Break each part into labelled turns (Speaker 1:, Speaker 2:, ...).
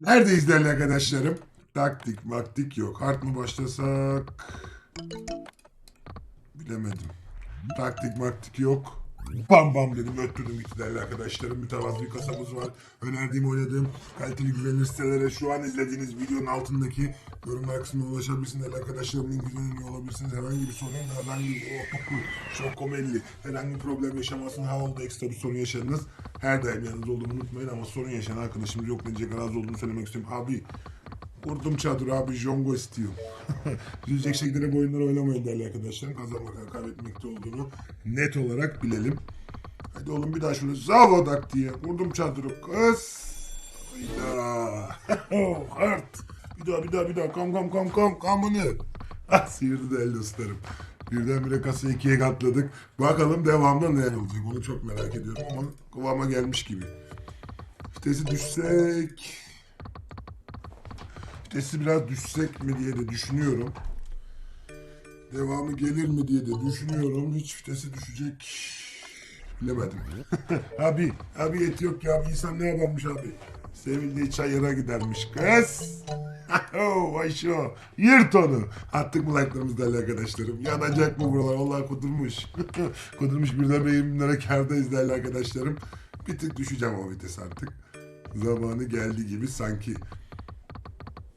Speaker 1: Neredeyiz değerli arkadaşlarım? Taktik maktik yok. Hard mı başlasak? Bilemedim. Taktik maktik yok. Bam bam dedim öttürdüm gitti değerli arkadaşlarım. Mütevazı bir kasamız var. Önerdiğim oynadığım kaliteli güvenilir sitelere şu an izlediğiniz videonun altındaki yorumlar kısmına ulaşabilirsiniz değerli arkadaşlarım. Link üzerinden olabilirsiniz. Herhangi bir sorun, herhangi bir oh, çok komedili, herhangi bir problem yaşamazsın. Ha oldu ekstra bir sorun yaşadınız. Her daim yanınızda olduğumu unutmayın ama sorun yaşayan arkadaşımız yok denecek razı olduğunu söylemek istiyorum. Abi Kurdum çadır abi jongo istiyorum. Üzülecek şekilde bu oyunları oynamayın değerli arkadaşlar. Kazanmak kaybetmekte olduğunu net olarak bilelim. Hadi oğlum bir daha şöyle zavodak diye kurdum çadırı kız. Hayda. Hart. Bir daha bir daha bir daha kam kam kam kam kamını. Ah sıyırdı değerli dostlarım. Birdenbire kasayı ikiye katladık. Bakalım devamında neler olacak onu çok merak ediyorum ama kıvama gelmiş gibi. Vitesi düşsek... Vitesi biraz düşsek mi diye de düşünüyorum. Devamı gelir mi diye de düşünüyorum. Hiç vitesi düşecek bilemedim. abi, abi et yok ya. Abi insan ne yaparmış abi? Sevildiği çayıra gidermiş kız. Oh, Vay şu. Yırt onu. Attık mı like'larımızı arkadaşlarım. Yanacak mı buralar? Vallahi kudurmuş. kudurmuş birden beyimlere kardayız değerli arkadaşlarım. Bir tık düşeceğim o vites artık. Zamanı geldi gibi sanki.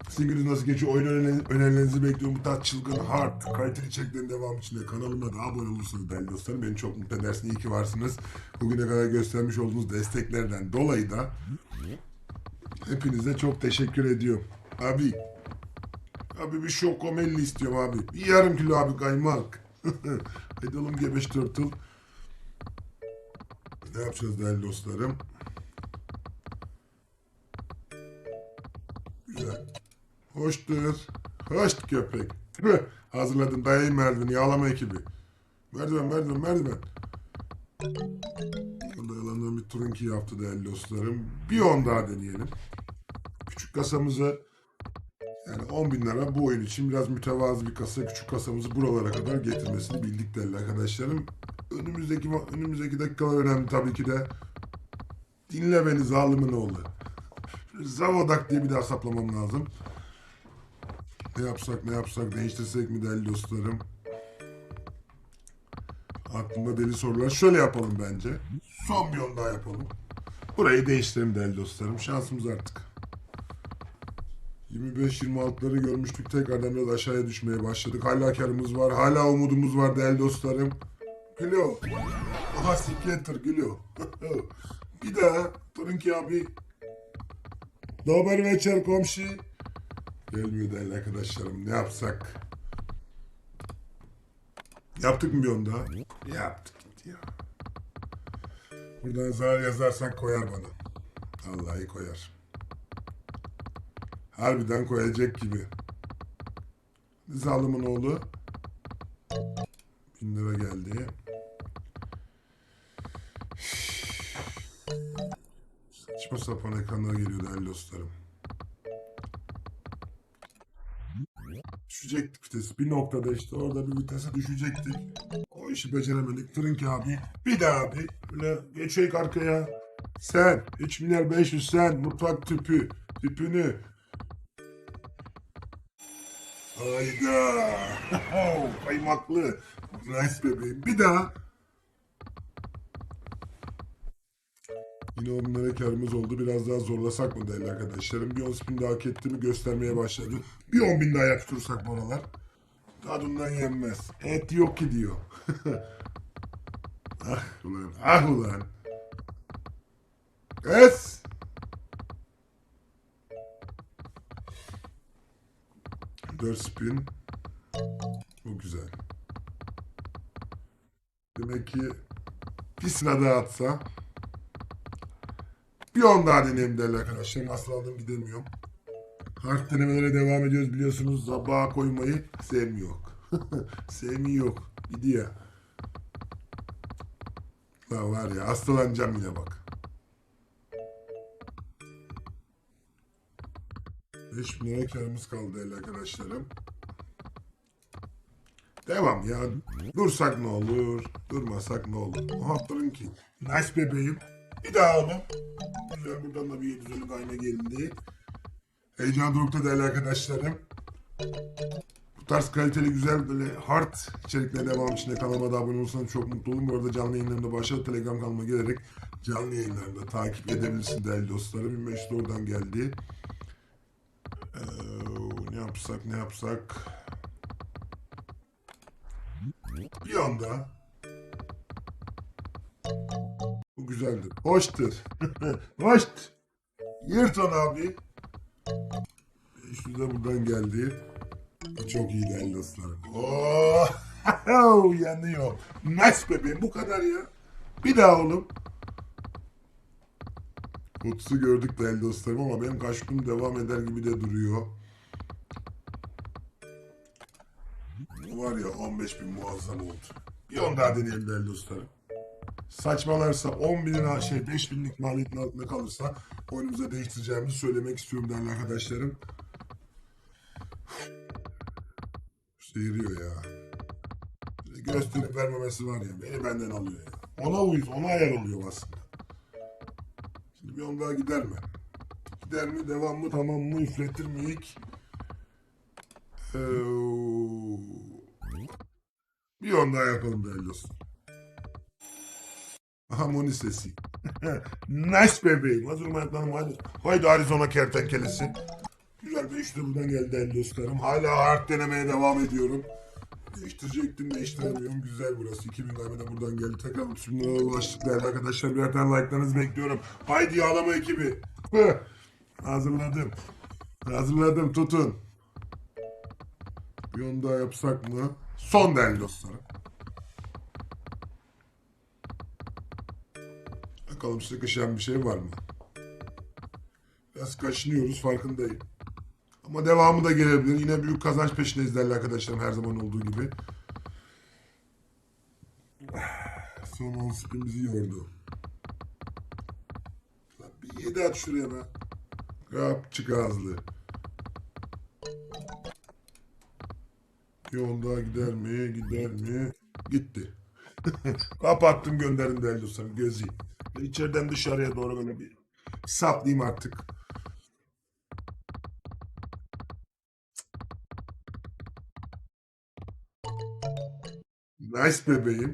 Speaker 1: Sizin gününüz nasıl geçiyor? Oyun öneri- önerilerinizi bekliyorum. Bu tarz çılgın, hard, kaliteli içeriklerin devamı için de kanalıma da abone olursanız değerli dostlarım beni çok mutlu edersiniz. İyi ki varsınız. Bugüne kadar göstermiş olduğunuz desteklerden dolayı da hepinize çok teşekkür ediyorum. Abi, abi bir şokomelli istiyorum abi. Bir yarım kilo abi kaymak. Hadi oğlum gebeş turtle. Ne yapacağız değerli dostlarım? Hoştur. Hoş köpek. Tüh, Hazırladım dayayım merdiveni yağlama ekibi. Merdiven merdiven merdiven. Burada yalandan bir turunki yaptı değerli dostlarım. Bir on daha deneyelim. Küçük kasamızı yani 10 bin lira bu oyun için biraz mütevazı bir kasa. Küçük kasamızı buralara kadar getirmesini bildik değerli arkadaşlarım. Önümüzdeki önümüzdeki dakikalar önemli tabii ki de. Dinle beni zalimin oğlu. Zavodak diye bir daha saplamam lazım. Ne yapsak ne yapsak değiştirsek mi değerli dostlarım? Aklımda deli sorular. Şöyle yapalım bence. Son bir yol daha yapalım. Burayı değiştirelim değerli dostlarım. Şansımız artık. 25-26'ları görmüştük. Tekrardan biraz aşağıya düşmeye başladık. Hala karımız var. Hala umudumuz var değerli dostlarım. Gülüyor. Aha sikletir gülüyor. bir daha. Turunki abi. Dober večer komşu. Gelmiyor değerli arkadaşlarım. Ne yapsak? Yaptık mı bir onda? Yaptık gitti ya. Buradan zarar yazarsan koyar bana. Vallahi koyar. Harbiden koyacak gibi. Zalimin oğlu. Bin lira geldi. Saçma sapan ekranlar geliyor değerli dostlarım. Düşecektik vites. Bir noktada işte orada bir vitese düşecektik. O işi beceremedik. Tırınki abi. Bir daha abi. Böyle geçecek arkaya. Sen. 3 milyar 500 sen. Mutfak tüpü. Tüpünü. Hayda. Kaymaklı. Rice bebeğim. Bir daha. Yine 10 bin lira karımız oldu. Biraz daha zorlasak mı değerli arkadaşlarım? Bir 10 spin daha hak ettiğimi göstermeye başladı. Bir 10 bin daha yaptırırsak buralar. Tadından yenmez. Et yok ki diyor. ah ulan. Ah ulan. Es. Dört spin. Bu güzel. Demek ki sıra daha atsa bir on daha deneyim değerli arkadaşlar. Nasıl aldım gidemiyorum. Harf denemelere devam ediyoruz biliyorsunuz. Sabaha koymayı sevmiyor. sevmiyor. Gidiyor. La var ya hastalanacağım yine bak. 5 bin lira karımız kaldı değerli arkadaşlarım. Devam ya. Dursak ne olur, durmasak ne olur. Haftanın ki. Nice bebeğim. Bir daha aldım. Güzel buradan da bir 750 kayna geldi. Heyecan dorukta değerli arkadaşlarım. Bu tarz kaliteli güzel böyle hard içerikler devam için de kanalıma da abone olursanız çok mutlu olurum. Bu arada canlı yayınlarımda başladı. Telegram kanalıma gelerek canlı yayınlarında takip edebilirsiniz değerli dostlarım. 1500 de oradan geldi. Ee, ne yapsak ne yapsak. Bir anda bu güzeldir. Hoştur. Hoşt. Yırton abi. 500 de buradan geldi. Bu çok iyi değerli dostlarım. Oh, yanıyor. Nice bebeğim bu kadar ya. Bir daha oğlum. Utsu gördük değerli dostlarım ama benim kaşkım devam eder gibi de duruyor. Var ya 15 bin muazzam oldu. Bir on daha deneyelim değerli dostlarım. Saçmalarsa 10 bin şey 5 binlik maliyetin altında kalırsa oyunumuza değiştireceğimizi söylemek istiyorum değerli arkadaşlarım. Seyiriyor ya. Gösterip vermemesi var ya beni benden alıyor ya. Ona uyuz, ona ayar oluyor aslında. Şimdi bir on daha gider mi? Gider mi? Devam mı? Tamam mı? Üfletir mi ilk? Ee, bir on daha yapalım değerli dostum. Aha Moni sesi. nice bebeğim. Hazır mı ayaklarım? Hadi. Haydi Arizona kertenkelesi. Güzel bir işte buradan geldi değerli dostlarım. Hala hard denemeye devam ediyorum. Değiştirecektim değiştiremiyorum. Güzel burası. 2000 tane de buradan geldi. Tekrar şimdi ulaştık değerli arkadaşlar. Birer tane like'larınızı bekliyorum. Haydi yağlama ekibi. Hazırladım. Hazırladım tutun. Bir onu daha yapsak mı? Son değerli dostlarım. Bakalım sıkışan bir şey var mı? Biraz kaşınıyoruz farkındayım. Ama devamı da gelebilir. Yine büyük kazanç peşindeyiz değerli arkadaşlarım her zaman olduğu gibi. Son 10 spin bizi yordu. Lan bir 7 at şuraya be. Yap çık ağızlı. Daha gider mi? Gider mi? Gitti. Kapattım gönderin değerli dostlarım gözü. İçeriden dışarıya doğru böyle bir saplayayım artık. Nice bebeğim.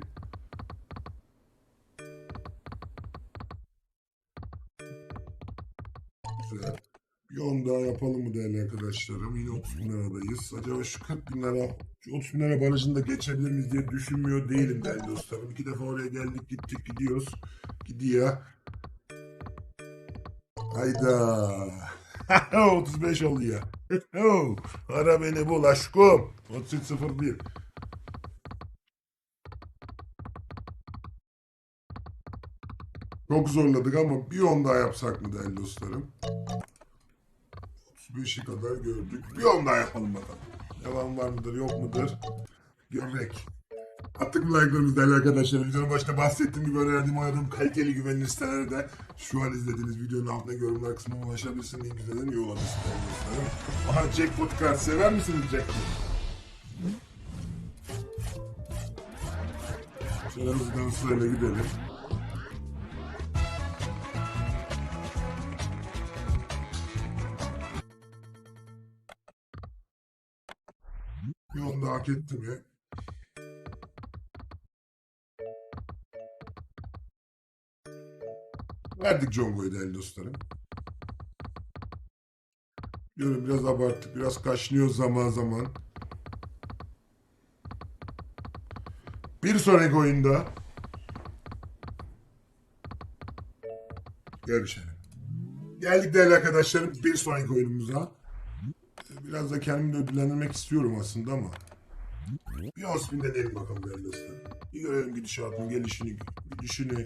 Speaker 1: Yapalım mı değerli arkadaşlarım? Yine 30 bin liradayız. Acaba şu 40 bin lira, şu 30 bin lira barajını da geçebilir miyiz diye düşünmüyor değilim değerli dostlarım. İki defa oraya geldik gittik gidiyoruz. Gidiyor. Hayda. 35 oluyor. Ara beni bul aşkım. 3301. Çok zorladık ama bir on daha yapsak mı değerli dostlarım? 35'i kadar gördük. Bir on daha yapalım bakalım. Devam var mıdır yok mudur? Görmek. Attık mı like'larımızı değerli arkadaşlar. Videonun başında bahsettiğim gibi önerdiğim oynadığım kaliteli güvenilir sitelere de şu an izlediğiniz videonun altına yorumlar kısmına ulaşabilirsiniz. Link üzerinden üye olabilirsiniz. Aha Jackpot kart sever misiniz Jackpot? Şöyle hızlıdan sırayla gidelim. Hak etti mi? Verdik Jongo'yu değerli dostlarım. Diyorum biraz abarttık, biraz kaşınıyor zaman zaman. Bir sonraki oyunda görüşelim. Geldik değerli arkadaşlarım bir sonraki oyunumuza. Biraz da kendimi ödüllendirmek istiyorum aslında ama. Bir Osmin deneyelim bakalım değerli dostlarım. Bir görelim gidişatını, gelişini, gidişini,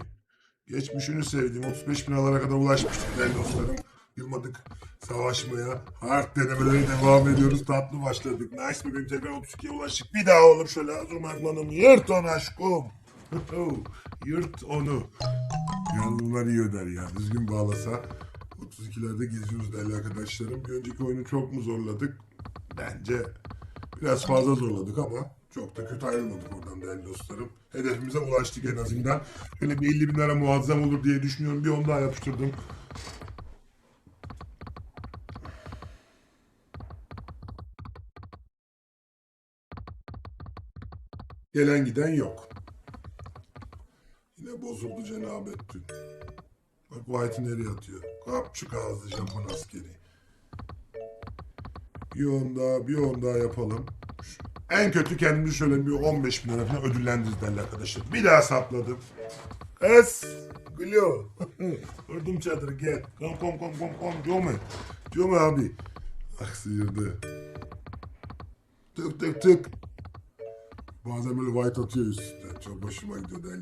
Speaker 1: geçmişini sevdiğim 35 bin liralara kadar ulaşmıştık değerli dostlarım. Yılmadık savaşmaya. Hard denemelere devam ediyoruz. Tatlı başladık. Nice bebeğim tekrar 32'ye ulaştık. Bir daha oğlum şöyle hazır maklanım. Yırt onu aşkım. Yırt onu. Yalnız bunlar iyi öder ya. Düzgün bağlasa. 32'lerde geziyoruz değerli arkadaşlarım. Bir önceki oyunu çok mu zorladık? Bence Biraz fazla zorladık ama çok da kötü ayrılmadık oradan değerli dostlarım. Hedefimize ulaştık en azından. Şöyle bir 50 bin lira muazzam olur diye düşünüyorum. Bir onu daha yapıştırdım. Gelen giden yok. Yine bozuldu cenabet dün. Bak White'i nereye atıyor? Kapçık ağızlı Japon askeri. Bir on daha, bir on daha yapalım. Şu- En kötü kendimizi şöyle bir 15 bin lira falan ödüllendiririz derler arkadaşlar. Bir daha sapladım. Es. Gülüyor. Vurdum çadırı gel. Kom kom kom kom kom. Come. Come abi. Ah sıyırdı. Tık tık tık. Bazen böyle white atıyor üstüne. Çok hoşuma gidiyor deli.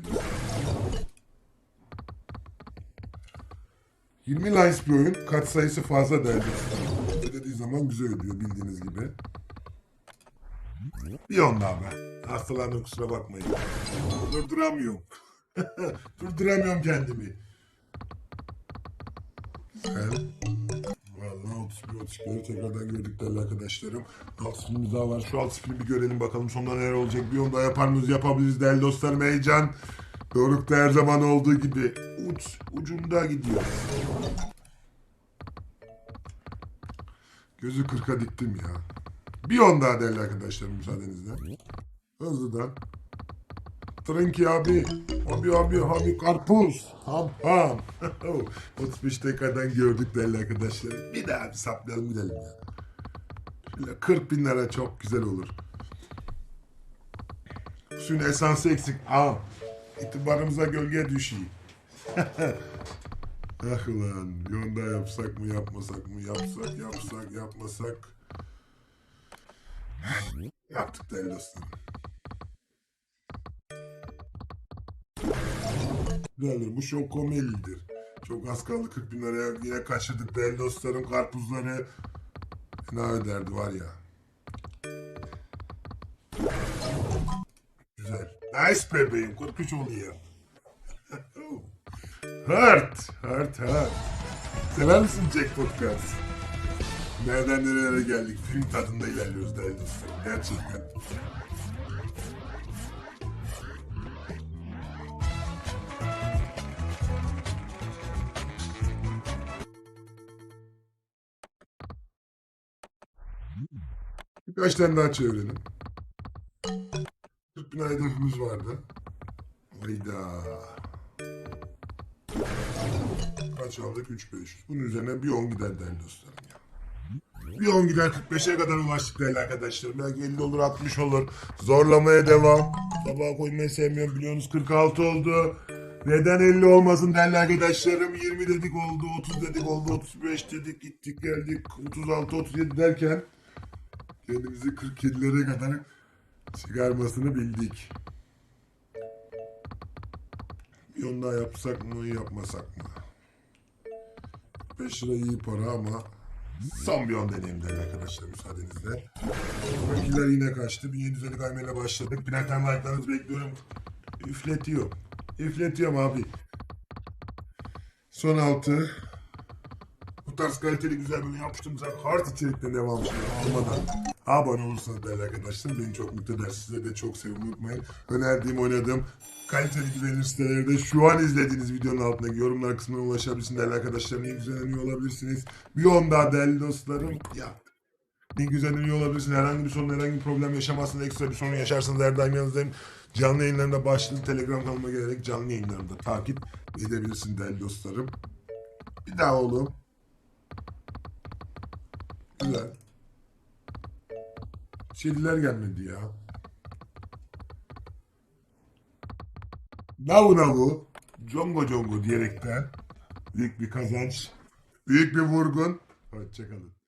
Speaker 1: 20 lines bir oyun. Kat sayısı fazla derdi. Zaman güzel ödüyor bildiğiniz gibi. Bir on daha be. Hastalandım kusura bakmayın. Durduramıyorum. Durduramıyorum kendimi. Güzel. Vallahi 31 32'leri tekrardan gördük değerli arkadaşlarım. Alt spinimiz daha var. Şu alt spini bir görelim bakalım sonunda neler olacak. Bir onu yapar mıyız yapabiliriz değerli dostlarım. Heyecan. Doruk'ta her zaman olduğu gibi uç ucunda gidiyor. Gözü kırka diktim ya. Bir on daha değerli arkadaşlarım müsaadenizle. Hızlıdan. Trinki abi. Abi abi abi karpuz. Ham ham. 35 dakikadan gördük değerli arkadaşlar. Bir daha bir saplayalım gidelim ya. Şöyle 40 bin lira çok güzel olur. Suyun esansı eksik. Am. İtibarımıza gölge düşüyor. ah ulan. Yonda yapsak mı yapmasak mı? Yapsak yapsak yapmasak. Yaptık değerli dostlarım. Güzeldir. Bu şok komelidir. Çok az kaldı 40 bin liraya yine kaçırdık değerli dostlarım. Karpuzları ne öderdi var ya. Güzel. Nice bebeğim. 43 oluyor. Hurt. Hurt hurt. Sever misin Jackpot Cards? Nereden nerelere geldik? Film tadında ilerliyoruz dostlarım. Gerçekten. Birkaç tane daha çevirelim. 40 bin hedefimiz vardı. Hayda. Kaç aldık? 3500. Bunun üzerine bir 10 gider değerli dostlarım ya. Bir 10 gider 45'e kadar ulaştık değerli arkadaşlarım. Belki 50 olur 60 olur. Zorlamaya devam. Tabağa koymayı sevmiyorum biliyorsunuz 46 oldu. Neden 50 olmasın değerli arkadaşlarım? 20 dedik oldu, 30 dedik oldu, 35 dedik, gittik geldik, 36, 37 derken kendimizi 47'lere kadar çıkarmasını bildik. Bir on daha yapsak mı yapmasak mı? 5 lira iyi para ama son bir on deneyim de arkadaşlar müsaadenizle. Fakirler yine kaçtı. 1750 kaymayla başladık. Birer tane like'larınızı bekliyorum. Üfletiyor. Üfletiyorum abi. Son altı. Bu tarz kaliteli güzel böyle yapıştığımız hard içerikten devam şimdi almadan abone olursanız değerli arkadaşlar beni çok mutlu eder. Size de çok sevmeyi unutmayın. Önerdiğim oynadığım kaliteli güvenilir sitelerde şu an izlediğiniz videonun altındaki yorumlar kısmına ulaşabilirsiniz değerli arkadaşlar. Ne güzel olabilirsiniz. Bir on daha değerli dostlarım. Ya ne güzel olabilirsiniz. Herhangi bir sorun, herhangi bir problem yaşamazsınız. Ekstra bir sorun yaşarsanız her daim yanınızdayım. Canlı yayınlarında başladı. Telegram kanalıma gelerek canlı yayınlarında takip edebilirsiniz değerli dostlarım. Bir daha oğlum. Güzel. Şeyler gelmedi ya. Navu navu. Congo congo diyerekten büyük bir kazanç. Büyük bir vurgun. Hoşçakalın.